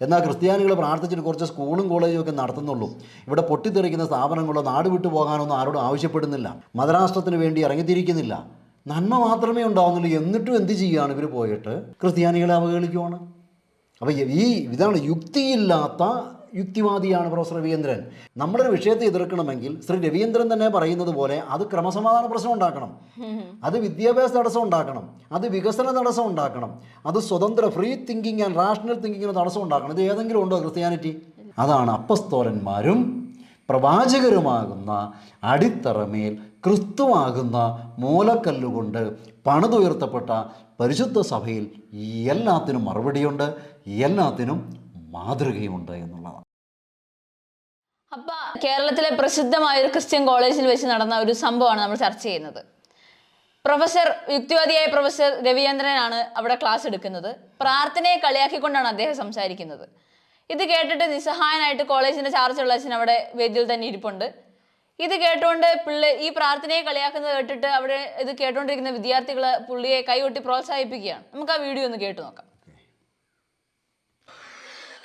എന്നാൽ ക്രിസ്ത്യാനികൾ പ്രാർത്ഥിച്ചിട്ട് കുറച്ച് സ്കൂളും കോളേജും ഒക്കെ നടത്തുന്നുള്ളൂ. ഇവിടെ പൊട്ടിത്തെറിക്കുന്ന സ്ഥാപനങ്ങളോ നാട് വിട്ടു പോകാനൊന്നും ആരോടും ആവശ്യപ്പെടുന്നില്ല. മതരാഷ്ട്രത്തിന് വേണ്ടി ഇറങ്ങിത്തിരിക്കുന്നില്ല. നന്മ മാത്രമേ ഉണ്ടാവുന്നുള്ളൂ. എന്നിട്ടും എന്ത് ചെയ്യുകയാണ് ഇവർ പോയിട്ട്? ക്രിസ്ത്യാനികളെ അവഹേളിക്കുവാണ്. അപ്പോൾ ഈ ഇതാണ് യുക്തിയില്ലാത്ത യുക്തിവാദിയാണ് പ്രൊഫസർ രവീന്ദ്രൻ. നമ്മളൊരു വിഷയത്തെ എതിർക്കണമെങ്കിൽ ശ്രീ രവീന്ദ്രൻ തന്നെ പറയുന്നത് പോലെ അത് ക്രമസമാധാന പ്രശ്നം ഉണ്ടാക്കണം. അത് വിദ്യാഭ്യാസ തടസ്സം ഉണ്ടാക്കണം. അത് വികസന തടസ്സം ഉണ്ടാക്കണം. അത് സ്വതന്ത്ര ഫ്രീ തിങ്കിങ് ആൻഡ് റാഷണൽ തിങ്കിങ്ങിന് തടസ്സം ഉണ്ടാക്കണം. ഇത് ഏതെങ്കിലും ഉണ്ടോ ക്രിസ്ത്യാനിറ്റി? അതാണ് അപ്പസ്തോലന്മാരും പ്രവാചകരുമാകുന്ന അടിത്തറമേൽ ക്രിസ്തുവാകുന്ന മൂലക്കല്ലുകൊണ്ട് പണിതുയർത്തപ്പെട്ട പരിശുദ്ധ സഭയിൽ എല്ലാത്തിനും മറുപടിയുണ്ട്. എല്ലാത്തിനും മാതൃകയുമുണ്ട് എന്നുള്ളതാണ്. അപ്പൊ കേരളത്തിലെ പ്രസിദ്ധമായ ഒരു ക്രിസ്ത്യൻ കോളേജിൽ വെച്ച് നടന്ന ഒരു സംഭവമാണ് നമ്മൾ ചർച്ച ചെയ്യുന്നത്. പ്രൊഫസർ യുക്തിവാദിയായ പ്രൊഫസർ രവീന്ദ്രനാണ് അവിടെ ക്ലാസ് എടുക്കുന്നത്. പ്രാർത്ഥനയെ കളിയാക്കിക്കൊണ്ടാണ് അദ്ദേഹം സംസാരിക്കുന്നത്. ഇത് കേട്ടിട്ട് നിസ്സഹായനായിട്ട് കോളേജിന്റെ ചാർജുള്ള അച്ഛൻ അവിടെ വേദിയിൽ തന്നെ ഇരിപ്പുണ്ട്. ഇത് കേട്ടുകൊണ്ട് പിള്ളേ ഈ പ്രാർത്ഥനയെ കളിയാക്കുന്നത് കേട്ടിട്ട് അവിടെ ഇത് കേട്ടുകൊണ്ടിരിക്കുന്ന വിദ്യാർത്ഥികളെ പുള്ളിയെ കൈകൊട്ടി പ്രോത്സാഹിപ്പിക്കുകയാണ്. നമുക്ക് ആ വീഡിയോ ഒന്ന് കേട്ടു നോക്കാം.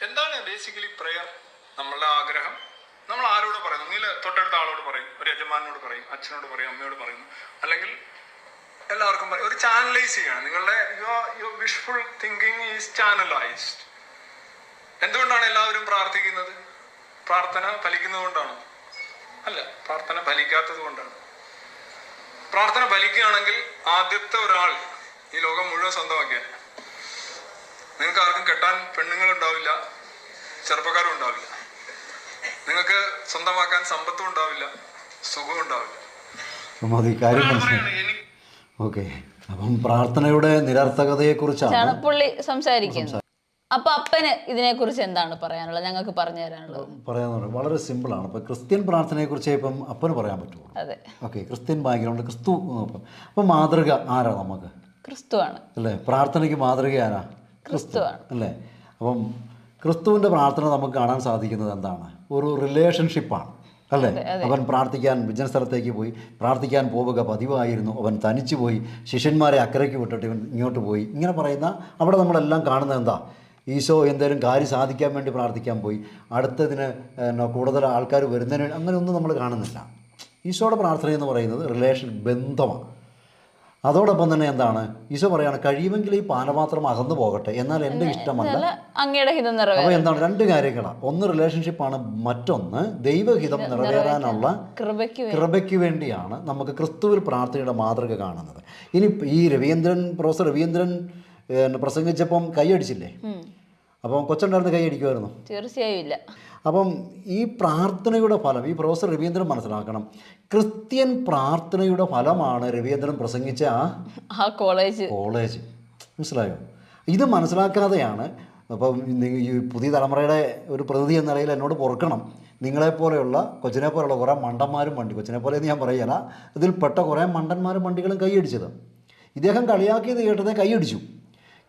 എന്താണ് ബേസിക്കലി പ്രെയർ നമ്മളുടെ ആഗ്രഹം? നമ്മൾ ആരോട് പറയും ഒന്നിൽ തൊട്ടടുത്ത ആളോട് പറയും. ഒരു യജമാനോട് പറയും. അച്ഛനോട് പറയും. അമ്മയോട് പറയുന്നു അല്ലെങ്കിൽ എല്ലാവർക്കും പറയും. ഒരു ചാനലൈസ് ചെയ്യണം. നിങ്ങളുടെ your wishful thinking is channelised എന്തുകൊണ്ടാണ് എല്ലാവരും പ്രാർത്ഥിക്കുന്നത്? പ്രാർത്ഥന ഫലിക്കുന്നത് കൊണ്ടാണോ? അല്ല പ്രാർത്ഥന ഫലിക്കാത്തത് കൊണ്ടാണ്. പ്രാർത്ഥന ഫലിക്കുകയാണെങ്കിൽ ആദ്യത്തെ ഒരാൾ ഈ ലോകം മുഴുവൻ സ്വന്തമാക്കിയാൽ. നിങ്ങൾക്ക് ആർക്കും കെട്ടാൻ പെണ്ണുങ്ങൾ ഉണ്ടാവില്ല ചെറുപ്പക്കാരും ഉണ്ടാവില്ല നിങ്ങൾക്ക് സ്വന്തമാക്കാൻ സമ്പത്തും ഉണ്ടാവില്ല സുഖവും ഉണ്ടാവില്ല. ഓക്കെ. അപ്പം പ്രാർത്ഥനയുടെ നിരർത്ഥകതയെക്കുറിച്ചാണ് ആണ് പുള്ളി സംസാരിക്കുന്നത്. അപ്പൊ അപ്പന് ഇതിനെക്കുറിച്ച് എന്താണ് പറയാനുള്ളത്? ഞങ്ങൾക്ക് പറഞ്ഞു തരാനുള്ളത്. പറയാന്ന് വളരെ വളരെ സിമ്പിളാണ്. ഇപ്പൊ ക്രിസ്ത്യൻ പ്രാർത്ഥനയെക്കുറിച്ച് ഇപ്പം അപ്പന് പറയാൻ പറ്റുള്ളൂ. അതെ. ഓക്കെ ക്രിസ്ത്യൻ ബാക്ക്ഗ്രൗണ്ട് ക്രിസ്തു അപ്പൊ മാതൃക ആരാ നമുക്ക്? ക്രിസ്തുവാണ്. അല്ലേ? പ്രാർത്ഥനയ്ക്ക് മാതൃക ആരാ? ക്രിസ്തുവാണ്. അല്ലേ? അപ്പം ക്രിസ്തുവിന്റെ പ്രാർത്ഥന നമുക്ക് കാണാൻ സാധിക്കുന്നത് എന്താണ്? ഒരു റിലേഷൻഷിപ്പാണ് അല്ലേ? അവൻ പ്രാർത്ഥിക്കാൻ വിജന സ്ഥലത്തേക്ക് പോയി. പ്രാർത്ഥിക്കാൻ പോവുക പതിവായിരുന്നു. അവൻ തനിച്ചു പോയി. ശിഷ്യന്മാരെ അക്കരയ്ക്ക് വിട്ടിട്ട് ഇവൻ ഇങ്ങോട്ട് പോയി. ഇങ്ങനെ പറയുന്ന അവിടെ നമ്മളെല്ലാം കാണുന്നത് എന്താ? ഈശോ എന്തെങ്കിലും കാര്യം സാധിക്കാൻ വേണ്ടി പ്രാർത്ഥിക്കാൻ പോയി. അടുത്തതിന് എന്നാ കൂടുതൽ ആൾക്കാർ വരുന്നതിന് അങ്ങനെ അങ്ങനെയൊന്നും നമ്മൾ കാണുന്നില്ല. ഈശോയുടെ പ്രാർത്ഥന എന്ന് പറയുന്നത് റിലേഷൻ ബന്ധമാണ്. അതോടൊപ്പം തന്നെ എന്താണ്? ഈശോ പറയാണ് കഴിയുമെങ്കിൽ ഈ പാനപാത്രം അകന്നു പോകട്ടെ. എന്നാൽ എന്റെ ഇഷ്ടമല്ല. അങ്ങയുടെ ഹിതം അപ്പോൾ എന്താണ്? രണ്ട് കാര്യങ്ങളാണ് ഒന്ന് റിലേഷൻഷിപ്പാണ് മറ്റൊന്ന് ദൈവഹിതം നിറവേറാനുള്ള കൃപയ്ക്ക് വേണ്ടി. വേണ്ടിയാണ് നമുക്ക് ക്രിസ്തുവിൽ പ്രാർത്ഥനയുടെ മാതൃക കാണുന്നത്. ഇനി ഈ രവീന്ദ്രൻ പ്രൊഫസർ രവീന്ദ്രൻ പ്രസംഗിച്ചപ്പം കൈയടിച്ചില്ലേ അപ്പം കൊച്ചുണ്ടായിരുന്ന കൈയടിക്കുമായിരുന്നു തീർച്ചയായും ഇല്ല. അപ്പം ഈ പ്രാർത്ഥനയുടെ ഫലം ഈ പ്രൊഫസർ രവീന്ദ്രൻ മനസ്സിലാക്കണം. ക്രിസ്ത്യൻ പ്രാർത്ഥനയുടെ ഫലമാണ് രവീന്ദ്രൻ പ്രസംഗിച്ച ആ കോളേജ്. കോളേജ്. മനസ്സിലായോ? ഇത് മനസ്സിലാക്കാതെയാണ് അപ്പം ഈ പുതിയ തലമുറയുടെ ഒരു പ്രതിനിധി എന്ന നിലയിൽ എന്നോട് പൊറുക്കണം. നിങ്ങളെപ്പോലെയുള്ള കൊച്ചിനെ പോലെയുള്ള കുറേ മണ്ടന്മാരും വണ്ടി കൊച്ചിനെ പോലെ എന്ന് ഞാൻ പറയല ഇതിൽപ്പെട്ട കുറേ മണ്ടന്മാരും വണ്ടികളും കൈയടിച്ചത്. ഇദ്ദേഹം കളിയാക്കിയത് കേട്ടതേ കൈയടിച്ചു.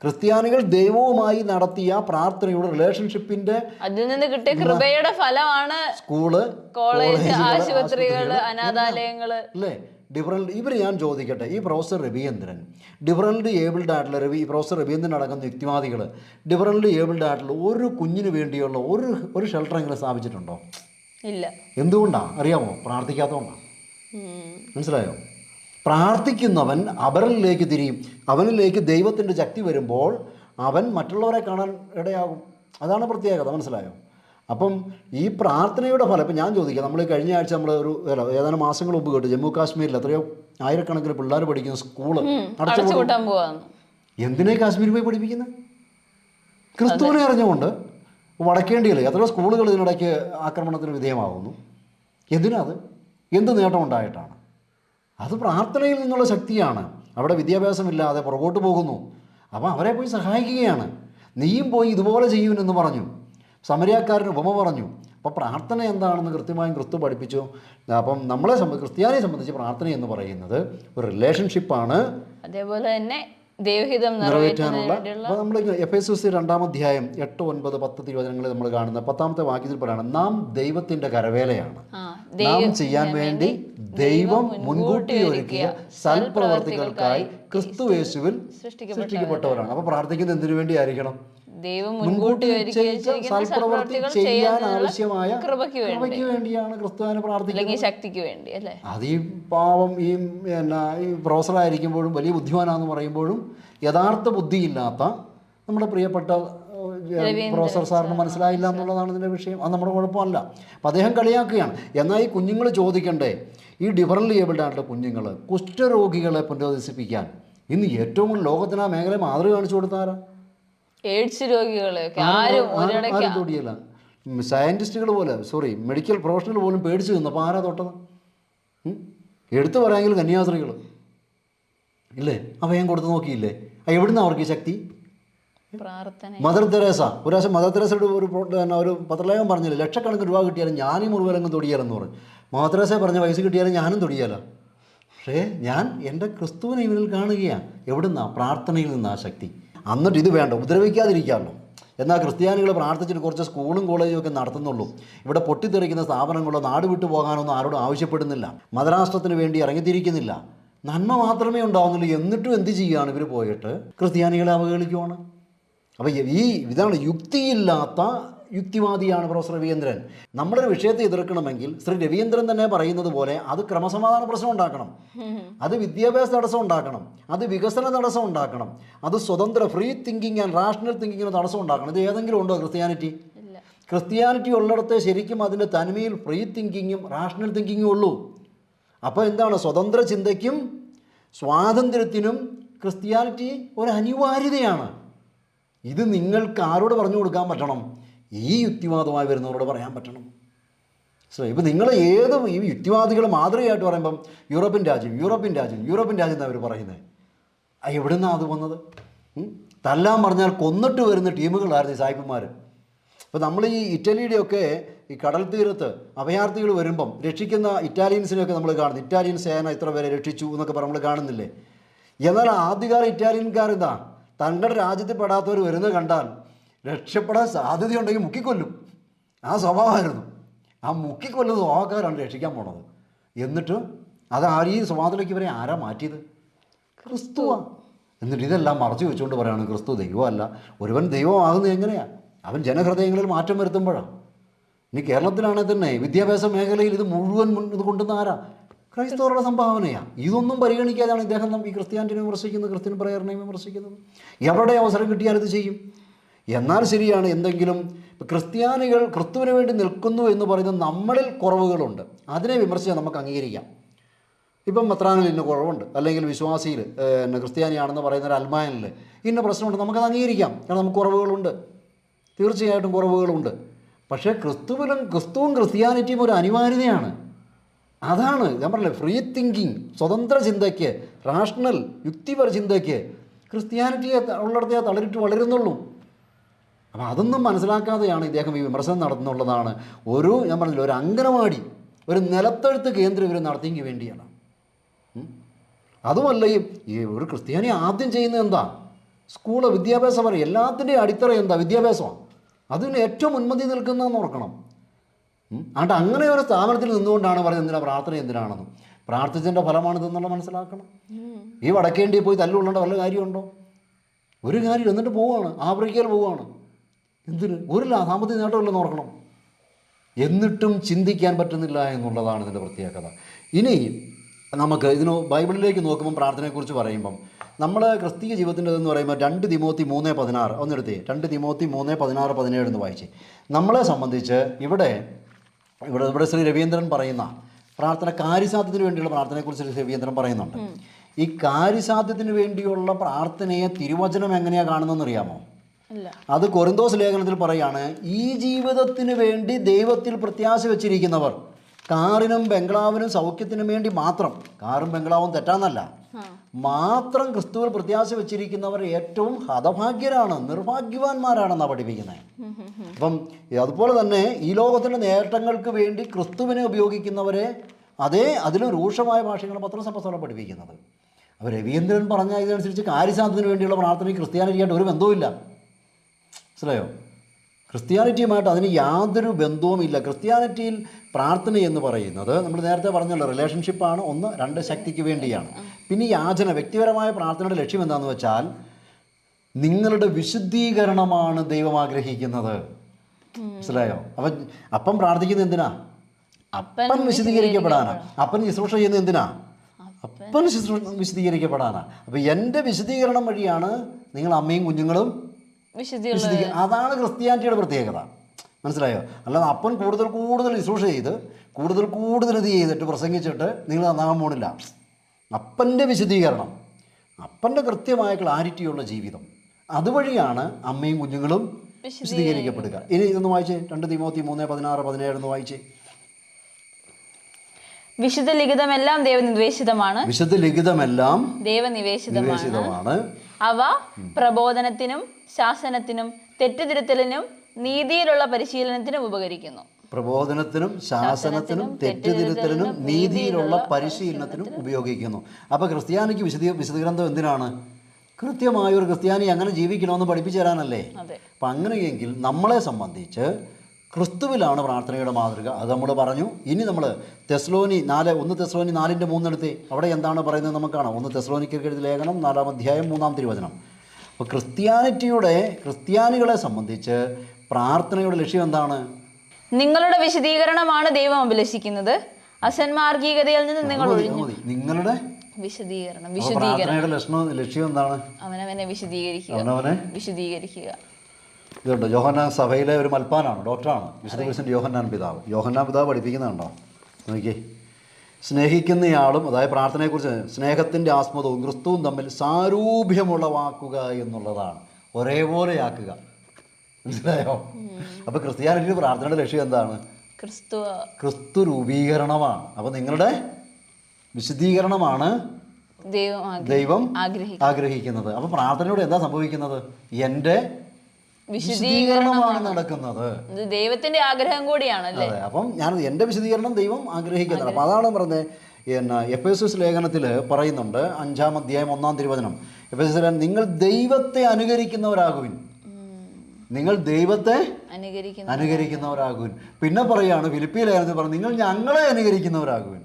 ക്രിസ്ത്യാനികൾ ദൈവവുമായി നടത്തിയ പ്രാർത്ഥനയുടെ റിലേഷൻഷിപ്പിന്റെ അതിൽ നിന്ന് കിട്ടിയ കൃപയുടെ ഫലമാണ് സ്കൂൾ കോളേജ് ആശുപത്രികൾ അനാഥാലയങ്ങൾ. അല്ലേ ഡിഫറന്റ് ഇവർ ഞാൻ ചോദിക്കട്ടെ ഈ പ്രൊഫസർ രവീന്ദ്രൻ ഡിഫറന്റ് ഏബിൾഡ് ആയിട്ടുള്ള രവി പ്രൊഫസർ രവീന്ദ്രൻ അടങ്ങുന്ന യുക്തിവാദികൾ ഡിഫറന്റ് ഏബിൾഡ് ആയിട്ടുള്ള ഒരു കുഞ്ഞിന് വേണ്ടിയുള്ള ഒരു ഒരു ഷെൽട്ടറെങ്കിലും സ്ഥാപിച്ചിട്ടുണ്ടോ? ഇല്ല. എന്തുകൊണ്ടാണ് അറിയാമോ? പ്രാർത്ഥിക്കാത്തതുകൊണ്ടാണ് മനസ്സിലായോ? പ്രാർത്ഥിക്കുന്നവൻ അവരിലേക്ക് തിരിയും. അവനിലേക്ക് ദൈവത്തിന്റെ ശക്തി വരുമ്പോൾ അവൻ മറ്റുള്ളവരെ കാണാൻ ഇടയാകും. അതാണ് പ്രത്യേകത മനസ്സിലായോ? അപ്പം ഈ പ്രാർത്ഥനയുടെ ഫലം ഇപ്പം ഞാൻ ചോദിക്കാം. നമ്മൾ കഴിഞ്ഞ ആഴ്ച നമ്മൾ ഒരു അല്ല ഏതാനും മാസങ്ങൾ മുമ്പ് കേട്ടു ജമ്മു കാശ്മീരിൽ എത്രയോ ആയിരക്കണക്കിന് പിള്ളേർ പഠിക്കുന്ന സ്കൂൾ അടച്ചു അടച്ചു പോവാന്ന്. എന്തിനാ കാശ്മീരിൽ പോയി പഠിപ്പിക്കുന്നത് ക്രിസ്തുവിനെ അറിഞ്ഞുകൊണ്ട് വടക്കേണ്ടിയില്ലേ എത്രയോ സ്കൂളുകൾ ഇതിനിടയ്ക്ക് ആക്രമണത്തിന് വിധേയമാകുന്നു എന്തിനാ അത്? എന്ത് നേട്ടം ഉണ്ടായിട്ടാണ് അത് പ്രാർത്ഥനയിൽ നിന്നുള്ള ശക്തിയാണ്. അവിടെ വിദ്യാഭ്യാസമില്ലാതെ പുറകോട്ട് പോകുന്നു. അപ്പം അവരെ പോയി സഹായിക്കുകയാണ്. നീയും പോയി ഇതുപോലെ ചെയ്യുമെന്ന് പറഞ്ഞു. സമരക്കാരന് ഉപമ പറഞ്ഞു. അപ്പോൾ പ്രാർത്ഥന എന്താണെന്ന് കൃത്യമായും ക്രിസ്തു പഠിപ്പിച്ചു. അപ്പം നമ്മളെ സംബന്ധിച്ച് ക്രിസ്ത്യാനിയെ സംബന്ധിച്ച് പ്രാർത്ഥന എന്ന് പറയുന്നത് ഒരു റിലേഷൻഷിപ്പാണ് അതേപോലെ തന്നെ ദൈവഹിതം നിറവേറ്റാനുള്ള. അപ്പോൾ നമ്മൾ എഫ് എസ് എസ് രണ്ടാം അധ്യായം എട്ട് ഒൻപത് പത്ത് തിരുവചനങ്ങളിൽ നമ്മൾ കാണുന്ന പത്താമത്തെ വാക്യത്തിൽ പറയാണ് നാം ദൈവത്തിന്റെ കരവേലയാണ്. നാം ചെയ്യാൻ വേണ്ടി ദൈവം മുൻകൂട്ടി ഒരുക്കിയ സൽപ്രവർത്തികൾക്കായി ക്രിസ്തു യേശുവിൽ സൃഷ്ടിക്കപ്പെട്ടവരാണ്. അപ്പൊ പ്രാർത്ഥിക്കുന്നത് എന്തിനു വേണ്ടി ആയിരിക്കണം ദൈവം മുൻകൂട്ടി സൽപ്രവർത്തികൾ ചെയ്യാൻ ആവശ്യമായ കൃപയ്ക്ക് വേണ്ടി. കൃപയ്ക്ക് വേണ്ടിയാണ് ക്രിസ്തുവിനെ പ്രാർത്ഥിക്കുന്നത്. ശക്തിക്ക് വേണ്ടി അല്ലേ? അത് ഈ പാവം ഈ എന്നാ ഈ പ്രൊഫസറായിരിക്കുമ്പോഴും വലിയ ബുദ്ധിമാനാന്ന് പറയുമ്പോഴും യഥാർത്ഥ ബുദ്ധിയില്ലാത്ത നമ്മുടെ പ്രിയപ്പെട്ട പ്രൊഫസർ സാറിന് മനസ്സിലായില്ല എന്നുള്ളതാണ് ഇതിന്റെ വിഷയം. അത് നമ്മുടെ കുഴപ്പമല്ല. അപ്പം അദ്ദേഹം കളിയാക്കുകയാണ്. എന്നാൽ ഈ കുഞ്ഞുങ്ങൾ ചോദിക്കണ്ടേ? ഈ ഡിഫറന്റ് ഏബിൾഡ് ആയിട്ടുള്ള കുഞ്ഞുങ്ങൾ കുഷ്ഠരോഗികളെ പുനരധിവസിപ്പിക്കാൻ ഇന്ന് ഏറ്റവും കൂടുതൽ ലോകത്തിന് ആ മേഖല മാതൃക കാണിച്ചു കൊടുത്താരാ എയ്ഡ്സ് രോഗികളെയൊക്കെ ആരും? തൊടിയല്ല. സയന്റിസ്റ്റുകൾ പോലെ സോറി മെഡിക്കൽ പ്രൊഫഷണൽ പോലും പേടിച്ചു നിന്നു. അപ്പോൾ ആരാ തൊട്ടത്? എടുത്തു പറയാമെങ്കിൽ കന്യാസ്ത്രീകൾ ഇല്ലേ? അഭയം കൊടുത്ത് നോക്കിയില്ലേ? എവിടുന്ന അവർക്ക് ശക്തി? Mother Teresa. ഒരു പ്രാവശ്യം മദർ തെരേസയുടെ ഒരു ഒരു പത്രലേഖം പറഞ്ഞില്ല? ലക്ഷക്കണക്കിന് രൂപ കിട്ടിയാലും ഞാനീ മുറിവിലങ്ങ് തൊടിയാലെന്ന് പറഞ്ഞു. മദർ തെരേസ പറഞ്ഞ പൈസ കിട്ടിയാലും ഞാനും തൊടിയാലോ. പക്ഷേ ഞാൻ എന്റെ ക്രിസ്തുവിനെ ഇവരിൽ കാണുകയാണ് എവിടുന്നാ? പ്രാർത്ഥനയിൽ നിന്നാ ശക്തി. എന്നിട്ട് ഇത് വേണ്ട ഉപദ്രവിക്കാതിരിക്കാമല്ലോ. എന്നാൽ ക്രിസ്ത്യാനികൾ പ്രാർത്ഥിച്ചിട്ട് കുറച്ച് സ്കൂളും കോളേജും ഒക്കെ നടത്തുന്നുള്ളൂ. ഇവിടെ പൊട്ടിത്തെറിക്കുന്ന സ്ഥാപനങ്ങളോ നാട് വിട്ടു പോകാനൊന്നും ആരോടും ആവശ്യപ്പെടുന്നില്ല. മതരാഷ്ട്രത്തിന് വേണ്ടി ഇറങ്ങിത്തിരിക്കുന്നില്ല. നന്മ മാത്രമേ ഉണ്ടാവുന്നുള്ളൂ. എന്നിട്ടും എന്ത് ചെയ്യുകയാണ് ഇവർ പോയിട്ട്? ക്രിസ്ത്യാനികളെ അവഹേളിക്കുവാണ്. അപ്പോൾ ഈ ഇതാണ് യുക്തിയില്ലാത്ത യുക്തിവാദിയാണ് പ്രൊഫസർ രവീന്ദ്രൻ. നമ്മളൊരു വിഷയത്തെ എതിർക്കണമെങ്കിൽ ശ്രീ രവീന്ദ്രൻ തന്നെ പറയുന്നത് പോലെ അത് ക്രമസമാധാന പ്രശ്നം ഉണ്ടാക്കണം. അത് വിദ്യാഭ്യാസ തടസ്സം ഉണ്ടാക്കണം. അത് വികസന തടസ്സം ഉണ്ടാക്കണം. അത് സ്വതന്ത്ര ഫ്രീ തിങ്കിങ് ആൻഡ് റാഷണൽ തിങ്കിങ്ങിന് തടസ്സം ഉണ്ടാക്കണം. ഇത് ഏതെങ്കിലും ഉണ്ടോ ക്രിസ്ത്യാനിറ്റി? ക്രിസ്ത്യാനിറ്റി ഉള്ളിടത്ത് ശരിക്കും അതിന്റെ തനിമയിൽ ഫ്രീ തിങ്കിങ്ങും റാഷണൽ തിങ്കിങ്ങും ഉള്ളൂ. അപ്പോൾ എന്താണ്? സ്വതന്ത്ര ചിന്തയ്ക്കും സ്വാതന്ത്ര്യത്തിനും ക്രിസ്ത്യാനിറ്റി ഒരു അനിവാര്യതയാണ്. ഇത് നിങ്ങൾക്ക് ആരോട് പറഞ്ഞു കൊടുക്കാൻ പറ്റണം? ഈ യുക്തിവാദമായി വരുന്നവരോട് പറയാൻ പറ്റണം. സോ ഇപ്പം നിങ്ങൾ ഏത് ഈ യുക്തിവാദികൾ മാതൃകയായിട്ട് പറയുമ്പം യൂറോപ്യൻ രാജ്യം യൂറോപ്യൻ രാജ്യം യൂറോപ്യൻ രാജ്യം എന്നാണ് അവർ പറയുന്നത് ആ നിന്നാണ് അത് വന്നത്? തല്ലാൻ പറഞ്ഞാൽ കൊന്നിട്ട് വരുന്ന ടീമുകളായിരുന്നു ഈ സായിപ്പന്മാർ അപ്പോൾ നമ്മൾ ഈ ഇറ്റലിയുടെയൊക്കെ ഈ കടൽ തീരത്ത് അഭയാർത്ഥികൾ വരുമ്പം രക്ഷിക്കുന്ന ഇറ്റാലിയൻസിനെയൊക്കെ നമ്മൾ കാണുന്നു. ഇറ്റാലിയൻ സേന ഇത്ര പേരെ രക്ഷിച്ചു എന്നൊക്കെ നമ്മൾ കാണുന്നില്ലേ? എന്നാൽ ആദ്യകാല ഇറ്റാലിയൻകാർ എന്താ തങ്ങളുടെ രാജ്യത്തിൽ പെടാത്തവർ വരുന്നത് കണ്ടാൽ രക്ഷപ്പെടാൻ സാധ്യതയുണ്ടെങ്കിൽ മുക്കിക്കൊല്ലും. ആ സ്വഭാവമായിരുന്നു. ആ മുക്കിക്കൊല്ലുന്ന സ്വഭാവക്കാരാണ് രക്ഷിക്കാൻ പോണത്. എന്നിട്ട് അത് ആരെയും ഈ സ്വഭാവത്തിലേക്ക് ഇവരെ ആരാ മാറ്റിയത്? ക്രിസ്തുവാ. എന്നിട്ട് ഇതെല്ലാം മറച്ചു വെച്ചുകൊണ്ട് പറയാണ് ക്രിസ്തു ദൈവമല്ല. ഒരുവൻ ദൈവമാകുന്നത് എങ്ങനെയാണ് അവൻ ജനഹൃദയങ്ങളിൽ മാറ്റം വരുത്തുമ്പോഴാണ് ഇനി കേരളത്തിലാണെങ്കിൽ തന്നെ വിദ്യാഭ്യാസ മേഖലയിൽ ഇത് മുഴുവൻ ഇത് കൊണ്ടുവന്ന ആരാ? ക്രൈസ്തവരുടെ സംഭാവനയാണ്. ഇതൊന്നും പരിഗണിക്കാതെയാണ് ഇദ്ദേഹം ഈ ക്രിസ്ത്യാനിറ്റിനെ വിമർശിക്കുന്നത് ക്രിസ്ത്യൻ പ്രയറിനെയും വിമർശിക്കുന്നത്. എവിടെ അവസരം കിട്ടിയാൽ ഇത് ചെയ്യും. എന്നാൽ ശരിയാണ് എന്തെങ്കിലും ക്രിസ്ത്യാനികൾ ക്രിസ്തുവിന് വേണ്ടി നിൽക്കുന്നു എന്ന് പറയുന്ന നമ്മളിൽ കുറവുകളുണ്ട്. അതിനെ വിമർശിച്ചാൽ നമുക്ക് അംഗീകരിക്കാം. ഇപ്പം മെത്രാനിൽ ഇന്ന കുറവുണ്ട്. അല്ലെങ്കിൽ വിശ്വാസിയിൽ പിന്നെ ക്രിസ്ത്യാനിയാണെന്ന് പറയുന്ന ഒരു അൽമാനിൽ ഇന്ന പ്രശ്നമുണ്ട് നമുക്കത് അംഗീകരിക്കാം. കാരണം നമുക്ക് കുറവുകളുണ്ട്. തീർച്ചയായിട്ടും കുറവുകളുണ്ട്. പക്ഷേ ക്രിസ്തുവിലും ക്രിസ്തുവും ക്രിസ്ത്യാനിറ്റിയും ഒരു അനിവാര്യതയാണ്. അതാണ് ഞാൻ പറഞ്ഞില്ലേ ഫ്രീ തിങ്കിങ് സ്വതന്ത്ര ചിന്തയ്ക്ക് റാഷണൽ യുക്തിപര ചിന്തയ്ക്ക് ക്രിസ്ത്യാനിറ്റിയെ ഉള്ളിടത്തേ തളരിട്ട് വളരുന്നുള്ളൂ. അപ്പോൾ അതൊന്നും മനസ്സിലാക്കാതെയാണ് ഇദ്ദേഹം ഈ വിമർശനം നടത്തുന്നുള്ളതാണ്. ഒരു ഞാൻ പറഞ്ഞില്ല ഒരു അംഗനവാടി ഒരു നിലത്തെഴുത്ത് കേന്ദ്രം ഇവർ നടത്തിയെങ്കിൽ വേണ്ടിയാണ്. അതുമല്ല ഈ ഒരു ക്രിസ്ത്യാനി ആദ്യം ചെയ്യുന്നത് എന്താ? സ്കൂൾ വിദ്യാഭ്യാസം പറയും എല്ലാത്തിന്റെയും അടിത്തറ എന്താ? വിദ്യാഭ്യാസമാണ്. അതിന് ഏറ്റവും മുൻപന്തി നിൽക്കുന്നതെന്ന് ഓർക്കണം. അതുകൊണ്ട് അങ്ങനെ ഒരു സ്ഥാപനത്തിൽ നിന്നുകൊണ്ടാണ് പറഞ്ഞത് എന്തിനാ പ്രാർത്ഥന എന്തിനാണെന്ന്. പ്രാർത്ഥിച്ചതിന്റെ ഫലമാണിതെന്നുള്ള മനസ്സിലാക്കണം. ഈ വടക്കേണ്ടിയിൽ പോയി തല്ലുകൊള്ളേണ്ട വല്ല കാര്യമുണ്ടോ? ഒരു കാര്യം എന്നിട്ട് പോവുകയാണ് ആഫ്രിക്കയിൽ പോവുകയാണ് എന്തിന്? ഒരു സാമ്പത്തിക നേട്ടമില്ലെന്ന് ഓർക്കണം. എന്നിട്ടും ചിന്തിക്കാൻ പറ്റുന്നില്ല എന്നുള്ളതാണ് ഇതിന്റെ പ്രത്യേകത. ഇനി നമുക്ക് ഇതിന് ബൈബിളിലേക്ക് നോക്കുമ്പം പ്രാർത്ഥനയെക്കുറിച്ച് പറയുമ്പം നമ്മൾ ക്രിസ്തീയ ജീവിതത്തിന്റെ എന്ന് പറയുമ്പോൾ രണ്ട് തിമോത്തി മൂന്ന് പതിനാറ് ഒന്നെടുത്തേ. രണ്ട് തിമോത്തി മൂന്ന് പതിനാറ് പതിനേഴ് എന്ന് വായിച്ചേ. നമ്മളെ സംബന്ധിച്ച് ഇവിടെ ഇവിടെ ഇവിടെ ശ്രീ രവീന്ദ്രൻ പറയുന്ന പ്രാർത്ഥന കാര്യസാധ്യത്തിന് വേണ്ടിയുള്ള പ്രാർത്ഥനയെക്കുറിച്ച് ശ്രീ രവീന്ദ്രൻ പറയുന്നുണ്ട്. ഈ കാര്യസാധ്യത്തിന് വേണ്ടിയുള്ള പ്രാർത്ഥനയെ തിരുവചനം എങ്ങനെയാണ് കാണുന്നതെന്ന് അറിയാമോ അത് കൊറിന്തോസ് ലേഖനത്തിൽ പറയാണ് ഈ ജീവിതത്തിന് വേണ്ടി ദൈവത്തിൽ പ്രത്യാശ വെച്ചിരിക്കുന്നവർ കാറിനും ബംഗ്ലാവിനും സൗഖ്യത്തിനും വേണ്ടി മാത്രം കാറും ബംഗ്ലാവും തെറ്റാന്നല്ല മാത്രം ക്രിസ്തുവിൽ പ്രത്യാശ വെച്ചിരിക്കുന്നവർ ഏറ്റവും ഹതഭാഗ്യരാണ് നിർഭാഗ്യവാന്മാരാണെന്നാണ് പഠിപ്പിക്കുന്നത് അപ്പം അതുപോലെ തന്നെ ഈ ലോകത്തിന്റെ നേട്ടങ്ങൾക്ക് വേണ്ടി ക്രിസ്തുവിനെ ഉപയോഗിക്കുന്നവരെ അതേ അതിലും രൂക്ഷമായ ഭാഷകളാണ് പത്രസഭസ്ഥലം പഠിപ്പിക്കുന്നത്. അപ്പോൾ രവീന്ദ്രൻ പറഞ്ഞ ഇതനുസരിച്ച് കാര്യസാധ്യത്തിന് വേണ്ടിയുള്ള പ്രാർത്ഥനയും ക്രിസ്ത്യാനിറ്റിയായിട്ട് ഒരു ബന്ധവുമില്ല. മനസ്സിലായോ? ക്രിസ്ത്യാനിറ്റിയുമായിട്ട് അതിന് യാതൊരു ബന്ധവുമില്ല. ക്രിസ്ത്യാനിറ്റിയിൽ പ്രാർത്ഥന എന്ന് പറയുന്നത് നമ്മൾ നേരത്തെ പറഞ്ഞല്ലോ റിലേഷൻഷിപ്പാണ് ഒന്ന് രണ്ട് ശക്തിക്ക് വേണ്ടിയാണ്. പിന്നെ ഈ യാചന വ്യക്തിപരമായ പ്രാർത്ഥനയുടെ ലക്ഷ്യം എന്താണെന്ന് വെച്ചാൽ നിങ്ങളുടെ വിശുദ്ധീകരണമാണ് ദൈവം ആഗ്രഹിക്കുന്നത്. മനസ്സിലായോ? അപ്പം അപ്പം പ്രാർത്ഥിക്കുന്നത് എന്തിനാ? അപ്പം വിശദീകരിക്കപ്പെടാനാ അപ്പൻ ശുശ്രൂഷ ചെയ്യുന്നത് എന്തിനാ? അപ്പൻ ശുശ്രൂഷ വിശദീകരിക്കപ്പെടാനാ അപ്പം എന്റെ വിശദീകരണം വഴിയാണ് നിങ്ങൾ അമ്മയും കുഞ്ഞുങ്ങളും അതാണ് ക്രിസ്ത്യാനിറ്റിയുടെ പ്രത്യേകത. മനസ്സിലായോ? അല്ലാതെ അപ്പൻ കൂടുതൽ കൂടുതൽ ശുശ്രൂഷ ചെയ്ത് കൂടുതൽ കൂടുതൽ ഇത് ചെയ്തിട്ട് പ്രസംഗിച്ചിട്ട് നിങ്ങൾ നന്നാകാൻ പോണില്ല. അപ്പന്റെ വിശദീകരണം അപ്പന്റെ കൃത്യമായ ക്ലാരിറ്റിയുള്ള ജീവിതം. അതുവഴിയാണ് അമ്മയും കുഞ്ഞുങ്ങളും വിശദീകരിക്കപ്പെടുക. ഇനി ഇതൊന്ന് വായിച്ചേ. രണ്ട് തിമോത്തി മൂന്ന് പതിനാറ് പതിനേഴ് ഒന്ന് വായിച്ചേ. വിശുദ്ധ ലിഖിതമെല്ലാം ദൈവനിവേശിതമാണ്. വിശുദ്ധ ലിഖിതമെല്ലാം ദൈവനിവേശിതമാണ് അവ പ്രബോധനത്തിനും ശാസനത്തിനും തെറ്റുതിരുത്തലിനും നീതിയിലുള്ള പരിശീലനത്തിനും ഉപകരിക്കുന്നു. പ്രബോധനത്തിനും ശാസനത്തിനും തെറ്റുതിരുത്തലിനും നീതിയിലുള്ള പരിശീലനത്തിനും ഉപയോഗിക്കുന്നു. അപ്പോൾ ക്രിസ്ത്യാനിക്ക് വിശദീ വിശദഗ്രന്ഥം എന്തിനാണ്? കൃത്യമായ ഒരു ക്രിസ്ത്യാനി അങ്ങനെ ജീവിക്കണമെന്ന് പഠിപ്പിച്ചു തരാനല്ലേ? അപ്പം അങ്ങനെയെങ്കിൽ നമ്മളെ സംബന്ധിച്ച് ക്രിസ്തുവിലാണ് പ്രാർത്ഥനയുടെ മാതൃക. അത് നമ്മൾ പറഞ്ഞു. ഇനി നമ്മൾ തെസ്ലോനി നാല് ഒന്ന് തെസ്ലോനി നാലിന്റെ മൂന്നെടുത്ത് അവിടെ എന്താണ് പറയുന്നത് നമുക്ക് കാണാം ഒന്ന് തെസ്ലോനിക്ക് ലേഖനം നാലാം അധ്യായം മൂന്നാം തിരുവചനം. അപ്പോൾ ക്രിസ്ത്യാനിറ്റിയുടെ ക്രിസ്ത്യാനികളെ സംബന്ധിച്ച് പ്രാർത്ഥനയുടെ ലക്ഷ്യം എന്താണ്? നിങ്ങളുടെ വിശദീകരണമാണ് ദൈവം അഭിലഷിക്കുന്നത്. അസന്മാർഗീകതയിൽ നിന്ന് നിങ്ങൾ ഒഴിഞ്ഞു. മതി. നിങ്ങളുടെ വിശദീകരണം അപ്പോൾ പ്രാർത്ഥനയുടെ ലക്ഷണം ലക്ഷ്യം എന്താണ്? അവനവനെ വിശദീകരിക്കുക. അവനവനെ? വിശദീകരിക്കുക. ഇതുണ്ട്? യോഹന്നാൻ സഭയിലെ ഒരു മൽപ്പാനാണ് ഡോക്ടറാണ്. വിശുദ്ധ കുരിശൻ യോഹന്നാൻ പിതാവ്. യോഹന്നാൻ പിതാവ് പഠിപ്പിക്കുന്നുണ്ടോ? നോക്കിയേ. സ്നേഹിക്കുന്നയാളും അതായത് പ്രാർത്ഥനയെക്കുറിച്ച് സ്നേഹത്തിന്റെ ആസ്മതവും ക്രിസ്തുവും തമ്മിൽ സാരൂപ്യമുളവാക്കുക എന്നുള്ളതാണ്. ഒരേപോലെയാക്കുക. മനസ്സിലായോ? അപ്പോൾ ക്രിസ്ത്യാനിറ്റി പ്രാർത്ഥനയുടെ ലക്ഷ്യം എന്താണ്? ക്രിസ്തു ക്രിസ്തു രൂപീകരണമാണ് അപ്പോൾ നിങ്ങളുടെ വിശദീകരണമാണ് ദൈവം ആഗ്ര- ദൈവം ആഗ്രഹിക്കുന്നു ആഗ്രഹിക്കുന്നത്. അപ്പോൾ പ്രാർത്ഥനയോട് എന്താ സംഭവിക്കുന്നത്? എന്റെ വിശദീകരണം വിശദീകരണമാണ്. നടക്കുന്നത്. ദൈവത്തിന്റെ ആഗ്രഹം കൂടിയാണ് അതെ അപ്പം ഞാൻ എന്റെ വിശദീകരണം ദൈവം ആഗ്രഹിക്കുന്നത് അപ്പം അതാണ് പറഞ്ഞത് പിന്നെ എഫ് എസ് എസ് ലേഖനത്തിൽ പറയുന്നുണ്ട് അഞ്ചാം അധ്യായം ഒന്നാം തിരുവചനം. എഫ് എസ് എസ് നിങ്ങൾ ദൈവത്തെ അനുകരിക്കുന്നവരാകുവിൻ. നിങ്ങൾ ദൈവത്തെ അനുകരിക്കുന്നു അനുകരിക്കുന്നവരാകുവിൻ. പിന്നെ പറയാണ് ഫിലിപ്പിയിലായിരുന്നു പറഞ്ഞു നിങ്ങൾ ഞങ്ങളെ അനുകരിക്കുന്നവരാകുവിൻ.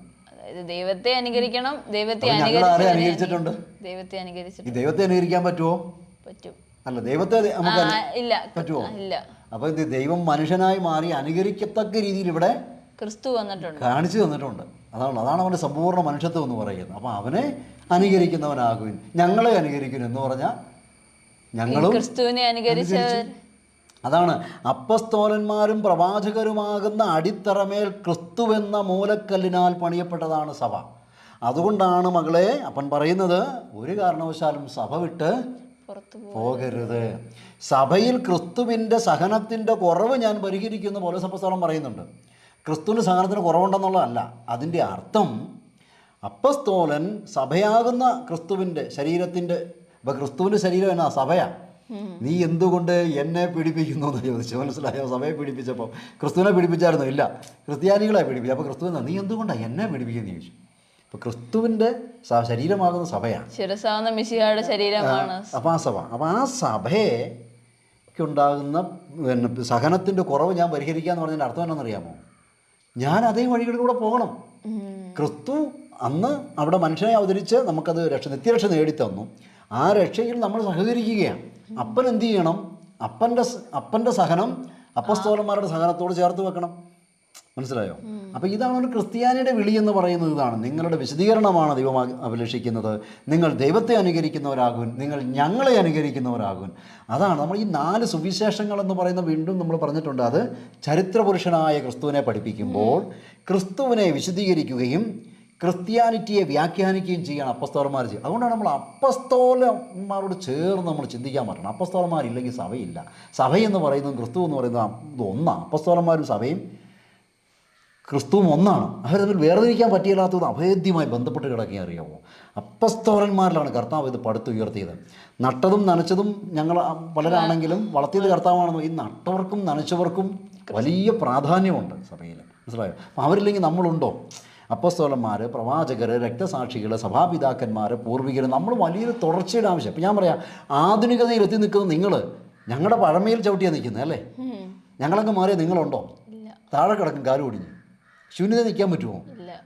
ദൈവത്തെ അനുകരിക്കണം ദൈവത്തെ അനുകരിച്ചിട്ടുണ്ട്? ദൈവത്തെ അനുകരിച്ചിട്ടുണ്ട്. ദൈവത്തെ അനുകരിക്കാൻ പറ്റുമോ പറ്റും. അല്ല ദൈവത്തെ നമുക്ക് ഇല്ല. പറ്റുമോ ഇല്ല. അപ്പോൾ ഇത് ദൈവം മനുഷ്യനായി മാറി അനുകരിക്കത്തക്ക രീതിയിൽ ഇവിടെ ക്രിസ്തു വന്നിട്ടുണ്ട്. കാണിച്ചു തന്നിട്ടുണ്ട്. അതാണ് അതാണ് അവന്റെ സമ്പൂർണ മനുഷ്യത്വം എന്ന് പറയുന്നത്. അപ്പോൾ അവനെ അനുകരിക്കുന്നവനാകുവിൻ. ഞങ്ങളെ അനുകരിക്കുന്നു എന്ന് പറഞ്ഞാൽ ഞങ്ങളും ക്രിസ്തുവിനെ അനുകരിച്ചവർ അതാണ് അപ്പസ്തോലന്മാരും പ്രവാചകരുമാകുന്ന അടിത്തറമേൽ ക്രിസ്തുവെന്ന മൂലക്കല്ലിനാൽ പണിയപ്പെട്ടതാണ് സഭ. അതുകൊണ്ടാണ് മകളെ അപ്പൻ പറയുന്നത് ഒരു കാരണവശാലും സഭ വിട്ട് പോകരുത്. സഭയിൽ ക്രിസ്തുവിന്റെ സഹനത്തിന്റെ കുറവ് ഞാൻ പരിഹരിക്കുന്ന പോലെ സഭസ്ഥലം പറയുന്നുണ്ട്. ക്രിസ്തുവിന്റെ സഹനത്തിന് കുറവുണ്ടെന്നുള്ളതല്ല അതിന്റെ അർത്ഥം അപ്പസ്തോലൻ സഭയാകുന്ന ക്രിസ്തുവിന്റെ ശരീരത്തിന്റെ ഇപ്പം ക്രിസ്തുവിന്റെ ശരീരം എന്നാ സഭയാ. നീ എന്തുകൊണ്ട് എന്നെ പീഡിപ്പിക്കുന്നു എന്ന് ചോദിച്ചു. മനസ്സിലായോ? സഭയെ പീഡിപ്പിച്ചപ്പോൾ ക്രിസ്തുവിനെ പീഡിപ്പിച്ചായിരുന്നു. ഇല്ല ക്രിസ്ത്യാനികളെ പീഡിപ്പിച്ചു. അപ്പോൾ ക്രിസ്തു എന്നാ നീ എന്തുകൊണ്ടാണ് എന്നെ പീഡിപ്പിക്കുന്നു ചോദിച്ചു. അപ്പോൾ ക്രിസ്തുവിന്റെ ശരീരമാകുന്ന സഭയാണ്. അപ്പൊ ശരീരമാണ്. അപ്പോൾ ആ സഭ അപ്പോൾ ആ സഭയ്ക്കുണ്ടാകുന്ന പിന്നെ സഹനത്തിന്റെ കുറവ് ഞാൻ പരിഹരിക്കുക എന്ന് പറഞ്ഞതിന്റെ അർത്ഥം എന്നാണെന്നറിയാമോ ഞാൻ അതേ വഴികളിലൂടെ പോകണം. ക്രിസ്തു അന്ന് അവിടെ മനുഷ്യനെ അവതരിച്ച് നമുക്കത് രക്ഷ നിത്യരക്ഷ നേടിത്തന്നു. ആ രക്ഷയിൽ നമ്മൾ സഹകരിക്കുകയാണ്. അപ്പൻ എന്ത് ചെയ്യണം? അപ്പന്റെ അപ്പന്റെ സഹനം അപ്പസ്തോലന്മാരുടെ സഹനത്തോട് ചേർത്ത് വെക്കണം. മനസ്സിലായോ? അപ്പോൾ ഇതാണ് ഒരു ക്രിസ്ത്യാനിയുടെ വിളി എന്ന് പറയുന്നത് ഇതാണ്. നിങ്ങളുടെ വിശദീകരണമാണ് ദൈവം അഭിലഷിക്കുന്നത്. നിങ്ങൾ ദൈവത്തെ അനുകരിക്കുന്നവരാകുൻ നിങ്ങൾ ഞങ്ങളെ അനുകരിക്കുന്നവരാകുൻ അതാണ് നമ്മൾ ഈ നാല് സുവിശേഷങ്ങൾ എന്ന് പറയുന്ന വീണ്ടും നമ്മൾ പറഞ്ഞിട്ടുണ്ട്. അത് ചരിത്രപുരുഷനായ ക്രിസ്തുവിനെ പഠിപ്പിക്കുമ്പോൾ ക്രിസ്തുവിനെ വിശദീകരിക്കുകയും ക്രിസ്ത്യാനിറ്റിയെ വ്യാഖ്യാനിക്കുകയും ചെയ്യുകയാണ് അപ്പസ്തോലന്മാർ ചെയ്യുക അതുകൊണ്ടാണ് നമ്മൾ അപ്പസ്തോലന്മാരോട് ചേർന്ന് നമ്മൾ ചിന്തിക്കാൻ പറ്റണം അപ്പസ്തോലന്മാരില്ലെങ്കിൽ സഭയില്ല. സഭയെന്ന് പറയുന്നതും ക്രിസ്തു എന്ന് പറയുന്നത് ഒന്നാണ് അപ്പസ്തോലന്മാരും സഭയും ക്രിസ്തുവും ഒന്നാണ്. അവർ തമ്മിൽ വേർതിരിക്കാൻ പറ്റിയില്ലാത്തത് അഭേദ്യമായി ബന്ധപ്പെട്ട് കിടക്കുകയും അറിയാമോ അപ്പസ്തോലന്മാരിലാണ് കർത്താവ് ഇത് പടുത്തുയർത്തിയത് നട്ടതും നനച്ചതും ഞങ്ങൾ പലരാണെങ്കിലും വളർത്തിയത് കർത്താവാണെന്ന് ഈ നട്ടവർക്കും നനച്ചവർക്കും വലിയ പ്രാധാന്യമുണ്ട് സഭയിൽ മനസ്സിലായോ? അവരില്ലെങ്കിൽ നമ്മളുണ്ടോ? അപ്പസ്തോലന്മാർ പ്രവാചകർ രക്തസാക്ഷികൾ സഭാപിതാക്കന്മാർ പൂർവികർ നമ്മൾ വലിയൊരു തുടർച്ചയുടെ ആവശ്യം. ഇപ്പം ഞാൻ പറയാം ആധുനികതയിൽ എത്തി നിൽക്കുന്ന നിങ്ങൾ ഞങ്ങളുടെ പഴമയിൽ ചവിട്ടിയാണ് നിൽക്കുന്നത് അല്ലേ? ഞങ്ങളങ്ങ് മാറിയ നിങ്ങളുണ്ടോ? താഴെ കിടക്കും കാലു ഒടിഞ്ഞു ശൂന്യത നിൽക്കാൻ പറ്റുമോ?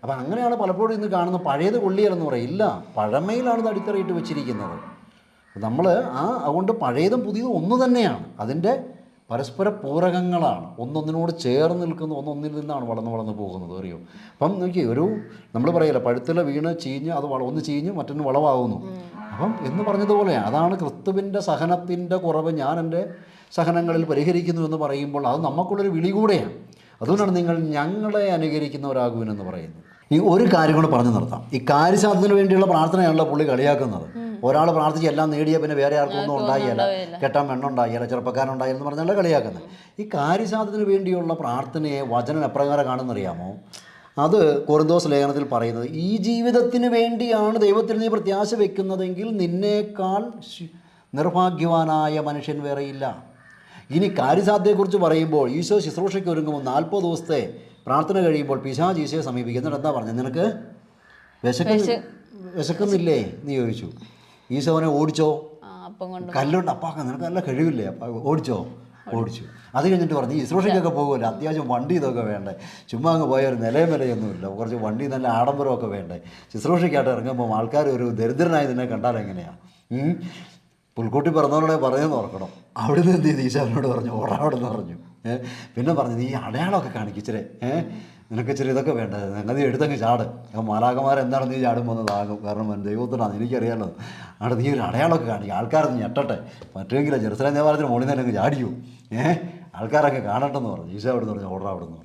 അപ്പം അങ്ങനെയാണ് പലപ്പോഴും ഇന്ന് കാണുന്ന പഴയത് കൊള്ളിയാലെന്ന് പറയും ഇല്ല. പഴമയിലാണ് ഇത് അടിത്തറയിട്ട് വെച്ചിരിക്കുന്നത്. നമ്മൾ ആ അതുകൊണ്ട് പഴയതും പുതിയതും ഒന്ന് തന്നെയാണ്. അതിന്റെ പരസ്പര പൂരകങ്ങളാണ് ഒന്നൊന്നിനോട് ചേർന്ന് നിൽക്കുന്ന ഒന്നൊന്നിൽ നിന്നാണ് വളർന്ന് വളർന്ന് പോകുന്നത്. അറിയോ? അപ്പം നോക്കി ഒരു നമ്മൾ പറയില്ല പഴുത്തില വീണ് ചീഞ്ഞ് അത് ഒന്ന് ചീഞ്ഞ് മറ്റൊന്ന് വളവാകുന്നു. അപ്പം എന്ന് പറഞ്ഞതുപോലെയാണ് അതാണ് ക്രിസ്തുവിന്റെ സഹനത്തിന്റെ കുറവ് ഞാൻ എന്റെ സഹനങ്ങളിൽ പരിഹരിക്കുന്നു എന്ന് പറയുമ്പോൾ അത് നമുക്കുള്ളൊരു വിളി കൂടെയാണ്. അതുകൊണ്ടാണ് നിങ്ങൾ ഞങ്ങളെ അനുകരിക്കുന്നവരാകുവിനെന്ന് പറയുന്നത്. ഈ ഒരു കാര്യം കൂടെ പറഞ്ഞു നിർത്താം. ഈ കാര്യസാധനത്തിന് വേണ്ടിയുള്ള പ്രാർത്ഥനയാണല്ലോ പുള്ളി കളിയാക്കുന്നത്. ഒരാൾ പ്രാർത്ഥിച്ച് എല്ലാം നേടിയ പിന്നെ വേറെ ആർക്കും ഒന്നും ഉണ്ടായില്ല. കെട്ടാൻ വെണ്ണുണ്ടായില്ല ചെറുപ്പക്കാരുണ്ടായില്ല എന്ന് പറഞ്ഞാൽ കളിയാക്കുന്നത്. ഈ കാര്യസാധനത്തിന് വേണ്ടിയുള്ള പ്രാർത്ഥനയെ വചനം എപ്രകാരം കാണുന്നറിയാമോ? അത് കൊറിന്തോസ് ലേഖനത്തിൽ പറയുന്നത് ഈ ജീവിതത്തിന് വേണ്ടിയാണ് ദൈവത്തിൽ നീ പ്രത്യാശ വെക്കുന്നതെങ്കിൽ നിന്നേക്കാൾ നിർഭാഗ്യവാനായ മനുഷ്യൻ വേറെയില്ല. ഇനി കാര്യസാധ്യതയെക്കുറിച്ച് പറയുമ്പോൾ ഈശോ ശുശ്രൂഷയ്ക്ക് ഒരുങ്ങുമ്പോൾ നാൽപ്പത് ദിവസത്തെ പ്രാർത്ഥന കഴിയുമ്പോൾ പിശാജ് ഈശോയെ സമീപിക്കും. എന്നിട്ട് എന്താ പറഞ്ഞത്? നിനക്ക് വിശക്കുന്ന വിശക്കുന്നില്ലേ നീ ചോദിച്ചു. ഈശോനെ അവനെ ഓടിച്ചോ? കല്ലുണ്ട് അപ്പാക്ക നിനക്ക് നല്ല കഴിവില്ലേ? അപ്പ ഓടിച്ചോ? ഓടിച്ചു. അത് കഴിഞ്ഞിട്ട് പറഞ്ഞു ഈ ശുശ്രൂഷയ്ക്കൊക്കെ പോകുമല്ലോ. അത്യാവശ്യം വണ്ടി ഇതൊക്കെ വേണ്ടേ. ചുമ്മാ അങ്ങ് പോയ ഒരു നിലയും വിലയൊന്നുമില്ല. കുറച്ച് വണ്ടി നല്ല ആഡംബരമൊക്കെ വേണ്ടേ. ശുശ്രൂഷയ്ക്കായിട്ട് ഇറങ്ങുമ്പോൾ ആൾക്കാർ ഒരു ദരിദ്രനായി നിന്നെ കണ്ടാൽ എങ്ങനെയാണ് പുൽക്കൂട്ടി പറഞ്ഞവരോടെ പറയുമെന്ന് ഓർക്കണം. അവിടുന്ന് എന്ത് ചെയ്തു? ഈശാവിനോട് പറഞ്ഞു ഓടാവിടെന്ന് പറഞ്ഞു. പിന്നെ പറഞ്ഞു നീ അടയാളമൊക്കെ കാണിക്കിച്ചിരെ ഏഹ് നിനക്ക് ഇച്ചിരി ഇതൊക്കെ വേണ്ട? നീ എടുത്തങ്ങ് ചാട്. എന്താണ് നീ ചാടുമ്പോൾ താങ്ങും കാരണം ദൈവത്തിനാണ് എനിക്കറിയാലോ. അവിടെ നീ ഒരു അടയാളമൊക്കെ കാണിക്കും. ആൾക്കാരൊന്ന് ഞെട്ടട്ടെ. പറ്റുമെങ്കിലോ ജെറുസലേം ദേവാലയത്തിന് മുകളിൽ നിന്ന് അങ്ങ് ചാടിയോ ഏഹ് ആൾക്കാരൊക്കെ കാണട്ടെന്ന് പറഞ്ഞു. ഈശോ അവിടെ നിന്ന് പറഞ്ഞു ഓർഡർ അവിടെ പറഞ്ഞു.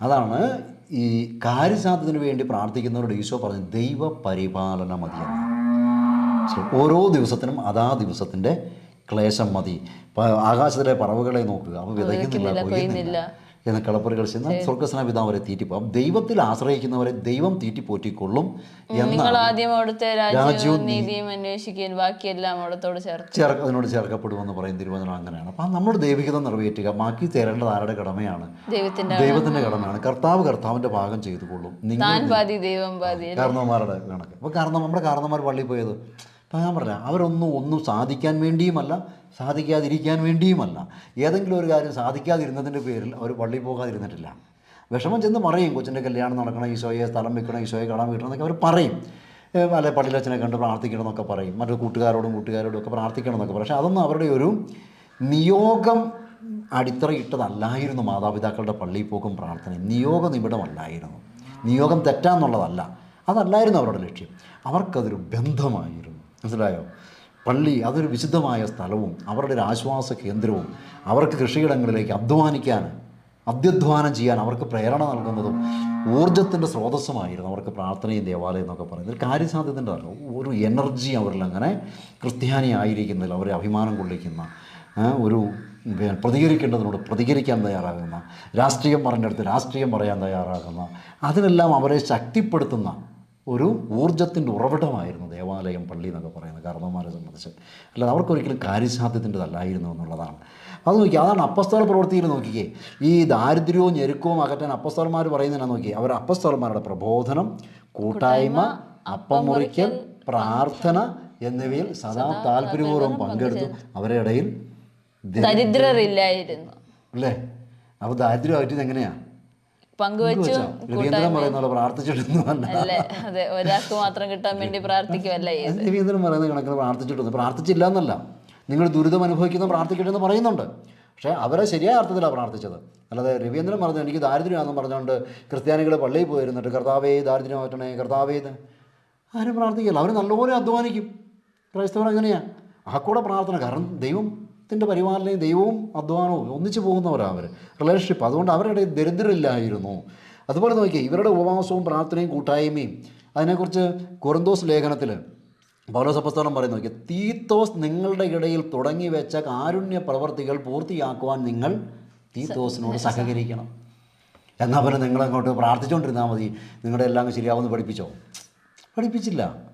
അതാണ് ഈ കാര്യസാധ്യത്തിന് വേണ്ടി പ്രാർത്ഥിക്കുന്നവരോട് ഈശോ പറഞ്ഞു ദൈവ പരിപാലന മതിയെന്ന് ഓരോ ദിവസത്തിനും അതാ ദിവസത്തിന്റെ ക്ലേശം മതി. ആകാശത്തിലെ പറവുകളെ നോക്കുക. അവ വിതയ്ക്കുന്നില്ല കൊയ്യുന്നില്ല. എന്ന കളപ്പറികൾ ചെന്ന് സ്വർഗസ്ന പിതാവരെ തീറ്റിപ്പോ. ദൈവത്തിൽ ആശ്രയിക്കുന്നവരെ ദൈവം തീറ്റിപ്പോറ്റിക്കൊള്ളും നിങ്ങൾ ആദ്യം അവിടുത്തെ രാജ്യവും രാജ്യവും നീതിയും അന്വേഷിക്കുകയും ബാക്കിയെല്ലാം അവിടത്തോട് ചേർത്ത്. അതിനോട് ചേർക്കപ്പെടുമെന്ന് പറയും തിരുവചനം അങ്ങനെയാണ്. അപ്പം നമ്മൾ ദൈവികത നിറവേറ്റുക. ബാക്കി തേരേണ്ടത് ആരുടെ കടമയാണ്? ദൈവത്തിന്റെ ദൈവത്തിന്റെ കടമയാണ്. കർത്താവ് കർത്താവിന്റെ ഭാഗം ചെയ്തു കൊള്ളും. നിങ്ങൾ കാരണവന്മാരുടെ കണക്ക്. അപ്പോൾ കാരണം നമ്മുടെ കാരണവന്മാർ പള്ളിയിൽ പോയത് അപ്പം ഞാൻ പറഞ്ഞ അവരൊന്നും ഒന്നും സാധിക്കാൻ വേണ്ടിയുമല്ല സാധിക്കാതിരിക്കാൻ വേണ്ടിയുമല്ല. ഏതെങ്കിലും ഒരു കാര്യം സാധിക്കാതിരുന്നതിന്റെ പേരിൽ അവർ പള്ളിയിൽ പോകാതിരുന്നിട്ടില്ല. വിഷമം ചെന്ന് പറയും കൊച്ചിന്റെ കല്യാണം നടക്കണം ഈശോയെ സ്ഥലം വെക്കണം ഈശോയെ കാണാൻ വീട്ടണം എന്നൊക്കെ അവർ പറയും. അല്ലെ പള്ളിയിലച്ഛനെ കണ്ട് പ്രാർത്ഥിക്കണം എന്നൊക്കെ പറയും മറ്റു കൂട്ടുകാരോടും കൂട്ടുകാരോടും ഒക്കെ പ്രാർത്ഥിക്കണം എന്നൊക്കെ പക്ഷേ അതൊന്നും അവരുടെ ഒരു നിയോഗം അടിത്തറയിട്ടതല്ലായിരുന്നു മാതാപിതാക്കളുടെ പള്ളിയിൽ പോക്കും പ്രാർത്ഥനയും. നിയോഗ നിബിഡമല്ലായിരുന്നു നിയോഗം തെറ്റാന്നുള്ളതല്ല. അതല്ലായിരുന്നു അവരുടെ ലക്ഷ്യം. അവർക്കതൊരു ബന്ധമായിരുന്നു. മനസ്സിലായോ? പള്ളി അതൊരു വിശുദ്ധമായ സ്ഥലവും അവരുടെ ഒരു ആശ്വാസ കേന്ദ്രവും അവർക്ക് കൃഷിയിടങ്ങളിലേക്ക് അധ്വാനിക്കാൻ അധ്യധ്വാനം ചെയ്യാൻ അവർക്ക് പ്രേരണ നൽകുന്നതും ഊർജത്തിന്റെ സ്രോതസ്സുമായിരുന്നു അവർക്ക് പ്രാർത്ഥനയും ദേവാലയം എന്നൊക്കെ പറയുന്നത്. കാര്യസാധ്യതന്റെ അല്ല ഒരു എനർജി അവരിൽ അങ്ങനെ ക്രിസ്ത്യാനി ആയിരിക്കുന്നതിൽ അവരെ അഭിമാനം കൊള്ളിക്കുന്ന ഒരു പ്രതികരിക്കേണ്ടതിനോട് പ്രതികരിക്കാൻ തയ്യാറാകുന്ന രാഷ്ട്രീയം പറഞ്ഞെടുത്ത് രാഷ്ട്രീയം പറയാൻ തയ്യാറാകുന്ന അതിനെല്ലാം അവരെ ശക്തിപ്പെടുത്തുന്ന ഒരു ഊർജത്തിന്റെ ഉറവിടമായിരുന്നു ദേവാലയം പള്ളി എന്നൊക്കെ പറയുന്നത് കാരണവന്മാരെ സംബന്ധിച്ച്. അല്ലാതെ അവർക്കൊരിക്കലും കാര്യസാധ്യത്തിന്റെതല്ലായിരുന്നു എന്നുള്ളതാണ്. അത് നോക്കി അതാണ് അപ്പസ്തോല പ്രവൃത്തിയിൽ നോക്കിക്കേ. ഈ ദാരിദ്ര്യവും ഞെരുക്കവും അകറ്റാൻ അപ്പസ്തോലന്മാർ പറയുന്നതിനാ നോക്കി. അവർ അപ്പസ്തോലന്മാരുടെ പ്രബോധനം കൂട്ടായ്മ അപ്പമുറിക്കൽ പ്രാർത്ഥന എന്നിവയിൽ സദാ താല്പര്യപൂർവം പങ്കെടുത്തു. അവരുടെ ഇടയിൽ ദരിദ്രരില്ലായിരുന്നു. അല്ലേ? അപ്പോൾ ദാരിദ്ര്യമായിട്ട് എങ്ങനെയാണ് പങ്കുവച്ചു അല്ലേ. അതെ. ഒരാൾക്ക് മാത്രം കിട്ടാൻ വേണ്ടി പ്രാർത്ഥിക്കുമല്ല രവീന്ദ്രൻ പറയുന്ന കണക്കിന് പ്രാർത്ഥിച്ചിട്ടുണ്ട് പ്രാർത്ഥിച്ചില്ല എന്നല്ല നിങ്ങൾ ദുരിതം അനുഭവിക്കുന്ന പ്രാർത്ഥിക്കട്ടെ എന്ന് പറയുന്നുണ്ട്. പക്ഷേ അവരെ ശരിയായ അർത്ഥത്തിലാണ് പ്രാർത്ഥിച്ചത്. അല്ലാതെ രവീന്ദ്രൻ പറഞ്ഞു എനിക്ക് ദാരിദ്ര്യമാണെന്ന് പറഞ്ഞുകൊണ്ട് ക്രിസ്ത്യാനികൾ പള്ളിയിൽ പോയിരുന്നിട്ട് കർത്താവേ ദാരിദ്ര്യം മാറ്റണേ കർത്താവേ ആരും പ്രാർത്ഥിക്കില്ല. അവർ നല്ലപോലെ അധ്വാനിക്കും. ക്രൈസ്തവർ അങ്ങനെയാണ് ആ കൂടെ പ്രാർത്ഥന. കാരണം ദൈവത്തിന്റെ പരിപാലനയും ദൈവവും അധ്വാനവും ഒന്നിച്ചു പോകുന്നവരാണ് അവർ റിലേഷൻഷിപ്പ് അതുകൊണ്ട് അവരുടെ ദരിദ്രമില്ലായിരുന്നു ദരിദ്രരില്ലായിരുന്നു. അതുപോലെ നോക്കിയേ ഇവരുടെ ഉപവാസവും പ്രാർത്ഥനയും കൂട്ടായ്മയും അതിനെക്കുറിച്ച് കുറന്തോസ് ലേഖനത്തിൽ പൗലോസ് അപ്പസ്തോലൻ പറയുന്നു നോക്കിയേ തീത്തോസ് നിങ്ങളുടെ ഇടയിൽ തുടങ്ങി വെച്ച കാരുണ്യ പ്രവർത്തികൾ പൂർത്തിയാക്കുവാൻ നിങ്ങൾ തീത്തോസിനോട് സഹകരിക്കണം. എന്നാൽ പിന്നെ നിങ്ങളങ്ങോട്ട് പ്രാർത്ഥിച്ചുകൊണ്ടിരുന്നാൽ മതി. നിങ്ങളുടെ എല്ലാം ശരിയാവുമെന്ന് പഠിപ്പിച്ചോ? പഠിപ്പിച്ചില്ല.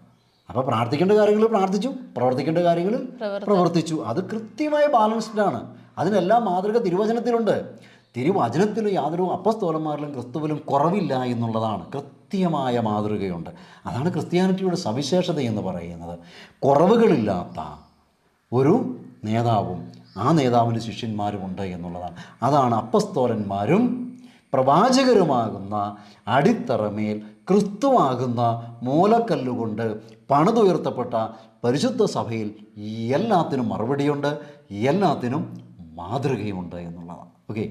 അപ്പോൾ പ്രാർത്ഥിക്കേണ്ട കാര്യങ്ങൾ പ്രാർത്ഥിച്ചു പ്രവർത്തിക്കേണ്ട കാര്യങ്ങൾ പ്രവർത്തിച്ചു. അത് കൃത്യമായ ബാലൻസ്ഡ് ആണ്. അതിനെല്ലാം മാതൃക തിരുവചനത്തിലുണ്ട്. തിരുവചനത്തിലും യാതൊരു അപ്പസ്തോലന്മാരിലും ക്രിസ്തുവിലും കുറവില്ല എന്നുള്ളതാണ് കൃത്യമായ മാതൃകയുണ്ട്. അതാണ് ക്രിസ്ത്യാനിറ്റിയുടെ സവിശേഷത എന്ന് പറയുന്നത്. കുറവുകളില്ലാത്ത ഒരു നേതാവും ആ നേതാവിന് ശിഷ്യന്മാരുമുണ്ട് എന്നുള്ളതാണ്. അതാണ് അപ്പസ്തോലന്മാരും പ്രവാചകരുമാകുന്ന അടിത്തറമേൽ ക്രിസ്തുവാകുന്ന മൂലക്കല്ലുകൊണ്ട് പണിതുയർത്തപ്പെട്ട പരിശുദ്ധ സഭയിൽ എല്ലാത്തിനും മറുപടിയുണ്ട് എല്ലാത്തിനും മാതൃകയുണ്ട് എന്നുള്ളതാണ്. ഓക്കെ